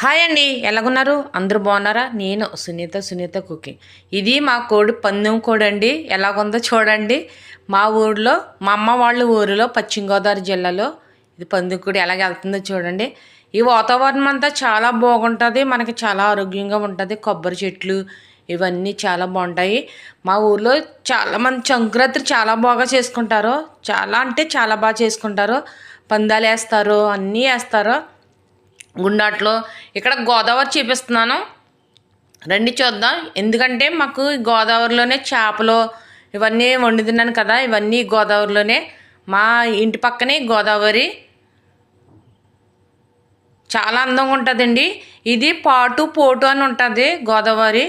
Hi అండి ఎలాగున్నారు? అందరూ బాగున్నారా? నేను సునీత సునీత కుకింగ్ ఇది మా కోడి పందెం కోడి అండి ఎలాగుందో చూడండి. మా ఊరిలో మా అమ్మ వాళ్ళ ఊరిలో పశ్చిమ గోదావరి జిల్లాలో ఇది పందెం కోడి ఎలాగ వెళ్తుందో చూడండి. ఈ వాతావరణం అంతా చాలా బాగుంటుంది. మనకి చాలా ఆరోగ్యంగా ఉంటుంది. కొబ్బరి చెట్లు ఇవన్నీ చాలా బాగుంటాయి. మా ఊర్లో చాలామంది సంక్రాంతి చాలా బాగా చేసుకుంటారు. చాలా అంటే చాలా బాగా చేసుకుంటారు. పందాలు వేస్తారు అన్నీ వేస్తారు. గుండాట్లో ఇక్కడ గోదావరి చూపిస్తున్నాను. రండి చూద్దాం. ఎందుకంటే మాకు గోదావరిలోనే చేపలు ఇవన్నీ వండుతున్నాను కదా ఇవన్నీ గోదావరిలోనే. మా ఇంటి పక్కనే గోదావరి. చాలా అందంగా ఉంటుందండి. ఇది పాటు పోటు అని ఉంటుంది గోదావరి.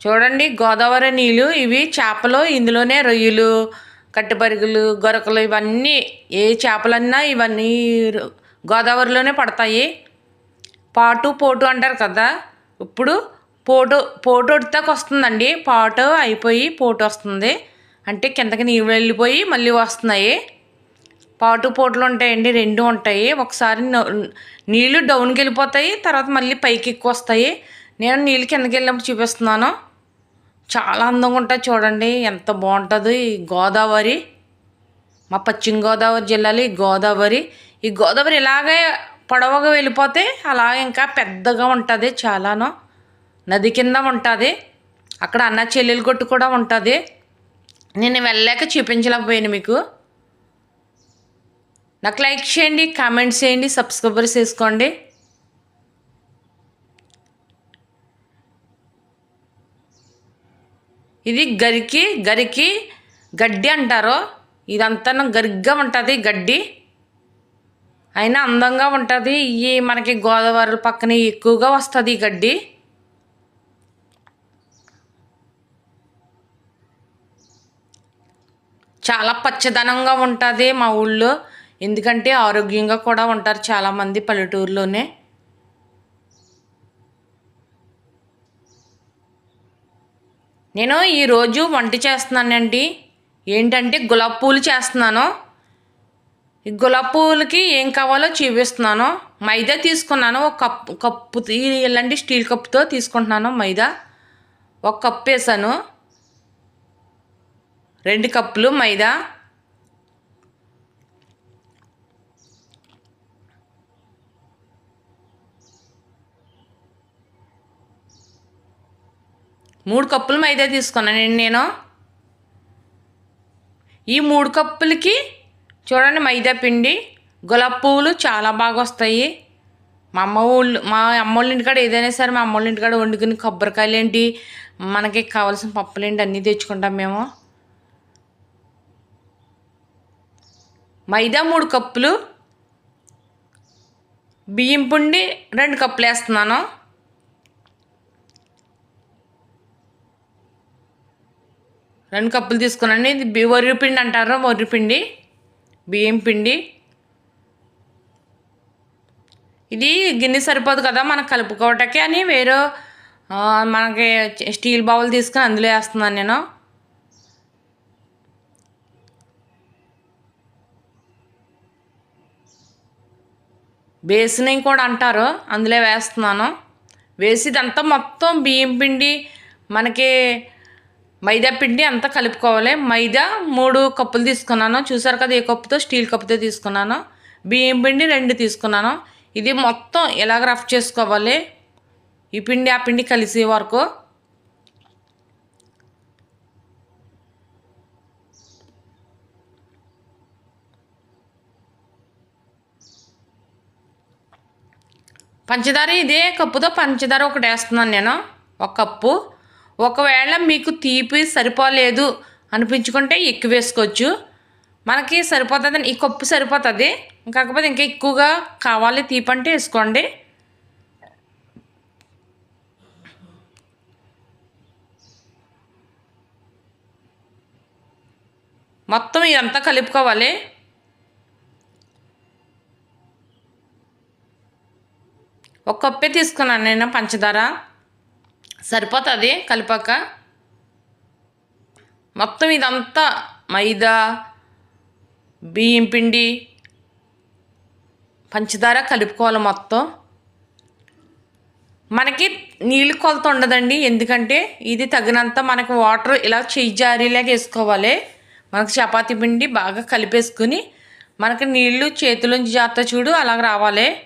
చూడండి గోదావరి నీళ్ళు ఇవి చేపలు ఇందులోనే రొయ్యలు. కట్టెపరుగులు గొరకలు ఇవన్నీ ఏ చేపలన్నా ఇవన్నీ గోదావరిలోనే పడతాయి. పాటు పోటు అంటారు కదా. ఇప్పుడు పోటు పోటు ఉడతాకు వస్తుందండి. పాటు అయిపోయి పోటు వస్తుంది. అంటే కిందకి నీళ్ళు వెళ్ళిపోయి మళ్ళీ వస్తున్నాయి. పాటు పోటులు ఉంటాయండి రెండు ఉంటాయి. ఒకసారి నీళ్ళు డౌన్కి వెళ్ళిపోతాయి తర్వాత మళ్ళీ పైకి ఎక్కువ వస్తాయి. నేను నీళ్ళు కిందకి వెళ్ళినప్పుడు చూపిస్తున్నాను. చాలా అందంగా ఉంటుంది చూడండి. ఎంత బాగుంటుంది. ఈ గోదావరి మా పశ్చిమ గోదావరి జిల్లాలో ఈ గోదావరి. ఈ గోదావరి ఇలాగే పొడవుగా వెళ్ళిపోతే అలా ఇంకా పెద్దగా ఉంటుంది చాలాను. నది కింద ఉంటుంది. అక్కడ అన్న చెల్లెలు కొట్టు కూడా ఉంటుంది. నేను వెళ్ళాక చూపించలేకపోయాను మీకు. నాకు లైక్ చేయండి కామెంట్స్ చేయండి సబ్స్క్రైబర్స్ చేసుకోండి. ఇది గరికి గరికి గడ్డి అంటారు ఇదంతా గరిగ్గా ఉంటుంది గడ్డి. అయినా అందంగా ఉంటుంది ఈ మనకి గోదావరి పక్కన ఎక్కువగా వస్తుంది ఈ గడ్డి. చాలా పచ్చదనంగా ఉంటుంది మా ఊళ్ళో. ఎందుకంటే ఆరోగ్యంగా కూడా ఉంటారు చాలామంది పల్లెటూరులోనే. నేను ఈరోజు వంట చేస్తున్నానండి. ఏంటంటే గులాబ్ పూలు చేస్తున్నాను. ఈ గులాబ్ పువ్వులకి ఏం కావాలో చూపిస్తున్నాను. మైదా తీసుకున్నాను. ఒక కప్పు కప్పు ఇలాంటి స్టీల్ కప్పుతో తీసుకుంటున్నాను మైదా. ఒక కప్పు వేసాను. రెండు కప్పులు మైదా. మూడు కప్పులు మైదా తీసుకున్నానండి నేను. ఈ మూడు కప్పులకి చూడండి మైదా పిండి గులాబీ పువ్వులు చాలా బాగా వస్తాయి. మా అమ్మ ఊళ్ళు మా అమ్మ వాళ్ళ ఇంటికాడ ఏదైనా సరే మా అమ్మ వాళ్ళ ఇంటికాడ వండుకుని కొబ్బరికాయలు ఏంటి మనకి కావాల్సిన పప్పులు ఏంటి అన్నీ తెచ్చుకుంటాం మేము. మైదా మూడు కప్పులు బియ్యం పిండి రెండు కప్పులు వేస్తున్నాను. రెండు కప్పులు తీసుకున్నాను ఇది బి- వరి పిండి అంటారు? వరి పిండి. బియ్యం పిండి. ఇది గిన్నె సరిపోదు కదా మనకు కలుపుకోవటానికి అని వేరే మనకి స్టీల్ బౌల్ తీసుకుని అందులో వేస్తున్నాను నేను. బేసిన్ కూడా అంటారు అందులో వేస్తున్నాను. వేసి ఇదంతా మొత్తం బియ్యం పిండి మనకి మైదా పిండి అంతా కలుపుకోవాలి. మైదా మూడు కప్పులు తీసుకున్నాను. చూసారు కదా ఏ కప్పుతో? స్టీల్ కప్పుతో తీసుకున్నాను. బియ్యం పిండి రెండు తీసుకున్నాను. ఇది మొత్తం ఎలాగ రఫ్ చేసుకోవాలి? ఈ పిండి ఆ పిండి కలిసే వరకు. పంచదార ఇదే కప్పుతో పంచదార ఒకటి వేస్తున్నాను నేను. ఒక కప్పు. ఒకవేళ మీకు తీపి సరిపోలేదు అనిపించుకుంటే ఎక్కువ వేసుకోవచ్చు. మనకి సరిపోతుంది ఈ కప్పు సరిపోతుంది. కాకపోతే ఇంకా ఎక్కువగా కావాలి తీపి అంటే వేసుకోండి. మొత్తం ఇదంతా కలుపుకోవాలి. ఒక కప్పే తీసుకున్నాను నేను పంచదార. సరిపోతుంది కలిపాక? మొత్తం ఇదంతా మైదా బియ్యం పిండి పంచదార కలుపుకోవాలి మొత్తం. మనకి నీళ్ళు కొలత ఉండదండి. ఎందుకంటే ఇది తగినంత మనకి వాటర్ ఇలా చెయ్యి జారీలాగా వేసుకోవాలి. మనకు చపాతీ పిండి బాగా కలిపేసుకుని మనకి నీళ్ళు చేతిలోంచి జాగ్రత్త చూడు అలాగ రావాలి.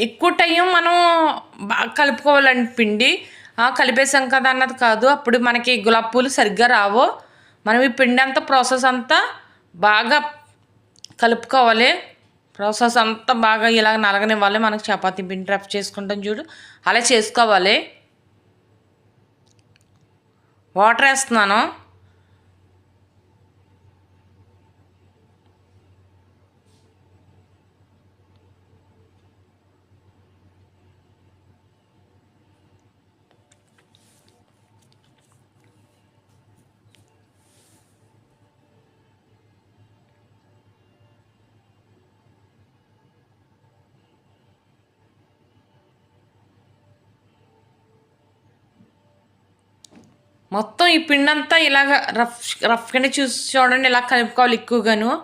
ఎక్కువ టైం మనం బాగా కలుపుకోవాలండి పిండి. కలిపేసాం కదా అన్నది కాదు. అప్పుడు మనకి గులాబ్ పూలు సరిగ్గా రావు. మనం ఈ పిండి అంతా ప్రాసెస్ అంతా బాగా కలుపుకోవాలి. ప్రాసెస్ అంతా బాగా ఇలాగ నలగనివ్వాలి. మనకు చపాతీ పిండి రఫ్ చేసుకుంటాం చూడు. అలా చేసుకోవాలి. వాటర్ వేస్తున్నాను. మొత్తం ఈ పిండి అంతా ఇలాగ రఫ్ రఫ్గానే చూసి చూడండి ఇలా కలుపుకోవాలి ఎక్కువగాను.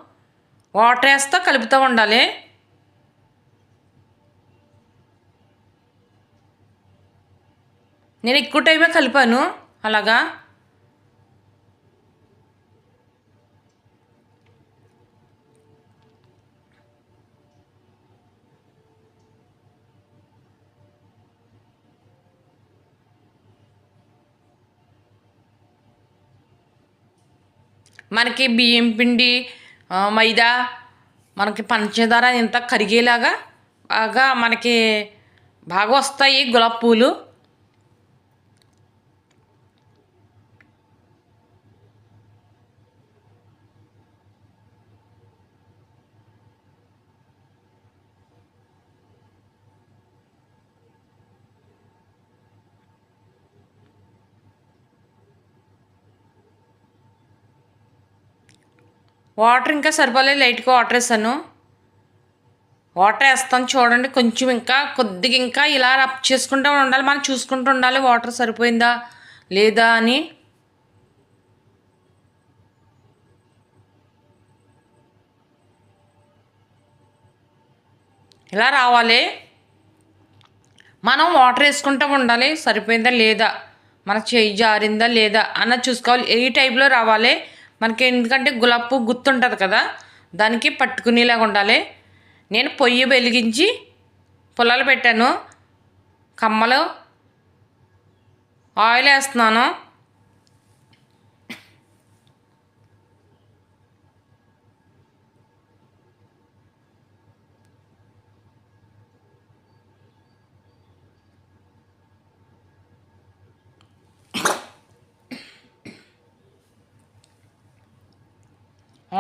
వాటర్ వేస్తా కలుపుతూ ఉండాలి. నేను ఎక్కువ టైమే కలిపాను అలాగా. మనకి బియ్యం పిండి మైదా మనకి పంచదార ఇంత కరిగేలాగా బాగా మనకి బాగా వస్తాయి గులాబీ పూలు. వాటర్ ఇంకా సరిపోలేదు లైట్గా వాటర్ వేసాను. వాటర్ వేస్తాను చూడండి కొంచెం ఇంకా కొద్దిగా ఇంకా ఇలా రబ్ చేసుకుంటూ ఉండాలి మనం చూసుకుంటూ ఉండాలి వాటర్ సరిపోయిందా లేదా అని. ఇలా రావాలి. మనం వాటర్ వేసుకుంటూ ఉండాలి సరిపోయిందా లేదా మన చేయి జారిందా లేదా అన్నది చూసుకోవాలి. ఏ టైప్లో రావాలి? మనకి ఎందుకంటే గులాబ్ పువ్వు గుర్తుంటుంది కదా? దానికి పట్టుకునేలాగా ఉండాలి. నేను పొయ్యి వెలిగించి పొలాలు పెట్టాను. కమ్మలు. ఆయిల్ వేస్తున్నాను.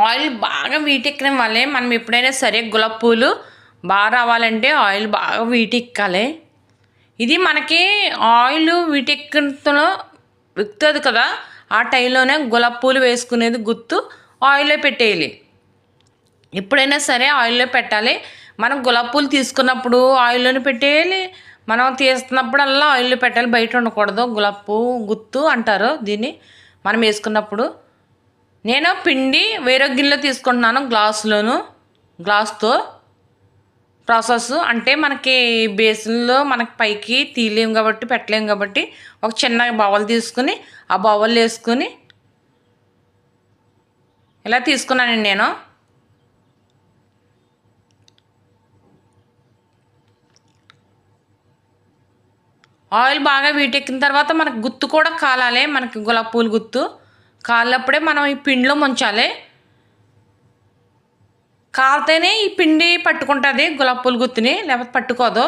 ఆయిల్ బాగా వీటెక్కడం వల్లే మనం ఎప్పుడైనా సరే గులాబ్ పూలు బాగా రావాలంటే ఆయిల్ బాగా వీటెక్కాలి. ఇది మనకి ఆయిల్ వీటెక్కడంలో ఎక్కుతుంది కదా ఆ టైంలోనే గులాబ్ పూలు వేసుకునేది గుర్తు ఆయిల్లో పెట్టేయాలి. ఎప్పుడైనా సరే ఆయిల్లో పెట్టాలి. మనం గులాబ్ పూలు తీసుకున్నప్పుడు ఆయిల్లోనే పెట్టేయాలి. మనం తీస్తున్నప్పుడల్లా ఆయిల్లో పెట్టాలి. బయట ఉండకూడదు. గులాబ్ పువ్వు గుత్తు అంటారు దీన్ని. మనం వేసుకున్నప్పుడు నేను పిండి వేరే గిన్నెలో తీసుకుంటున్నాను గ్లాసులోను గ్లాస్తో. ప్రాసెస్ అంటే మనకి బేసిన్లో మనకి పైకి తీయలేము కాబట్టి పెట్టలేము కాబట్టి ఒక చిన్న బౌల్ తీసుకుని ఆ బౌల్ వేసుకుని ఇలా తీసుకున్నానండి నేను. ఆయిల్ బాగా వీటెక్కిన తర్వాత మనకు గుత్తు కూడా కాలాలి మనకి గులాబీ పూలు గుత్తు. కాలినప్పుడే మనం ఈ పిండిలో ముంచాలి. కాలితేనే ఈ పిండి పట్టుకుంటుంది గులాబీ పూలు గుత్తిని లేకపోతే పట్టుకోదు.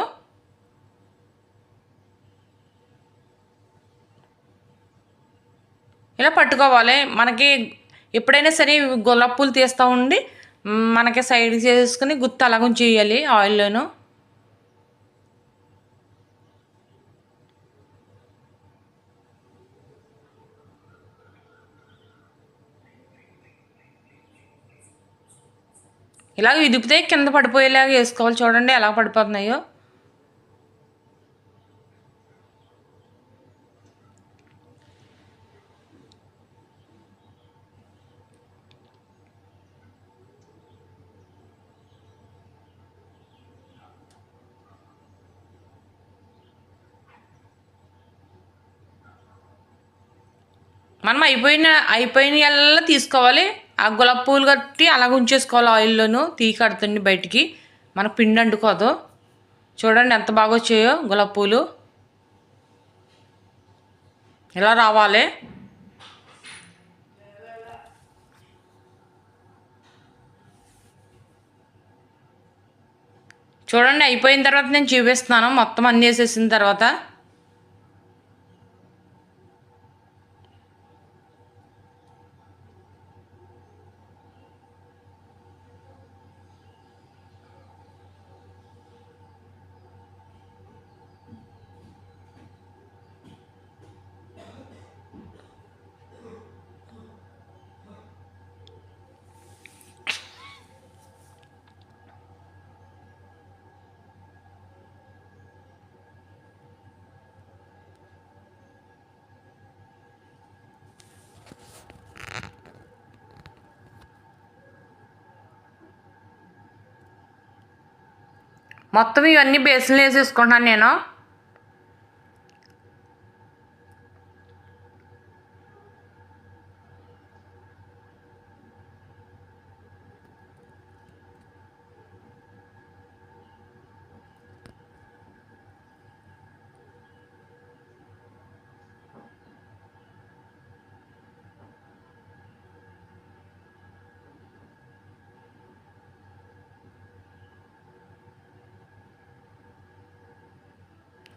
ఇలా పట్టుకోవాలి. మనకి ఎప్పుడైనా సరే గులాబీ పూలు తీస్తూ ఉండి మనకి సైడ్ చేసుకుని గుత్తి అలాగ చేయాలి ఆయిల్లోను. ఇలాగ విదిపితే కింద పడిపోయేలాగా వేసుకోవాలి చూడండి ఎలా పడిపోతున్నాయో. మనం అయిపోయిన అయిపోయిన తీసుకోవాలి. ఆ గులాబ్ పూలు కట్టి అలాగ ఉంచేసుకోవాలి ఆయిల్లోను తీ కడుతుంది బయటికి. మన పిండి అంటుకోదు. చూడండి ఎంత బాగా వచ్చాయో గులాబ్ పూలు ఇలా రావాలి? చూడండి అయిపోయిన తర్వాత నేను చూపిస్తున్నాను. మొత్తం అన్నీ వేసేసిన తర్వాత మొత్తం ఇవన్నీ బేసిన్లు వేసేసుకుంటున్నాను నేను.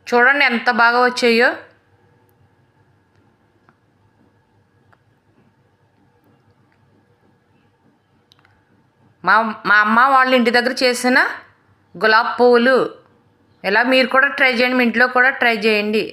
చూడండి ఎంత బాగా వచ్చాయో. మా మా అమ్మ వాళ్ళ ఇంటి దగ్గర చేసిన గులాబ్ పువ్వులు. ఇలా మీరు కూడా ట్రై చేయండి మీ ఇంట్లో కూడా ట్రై చేయండి.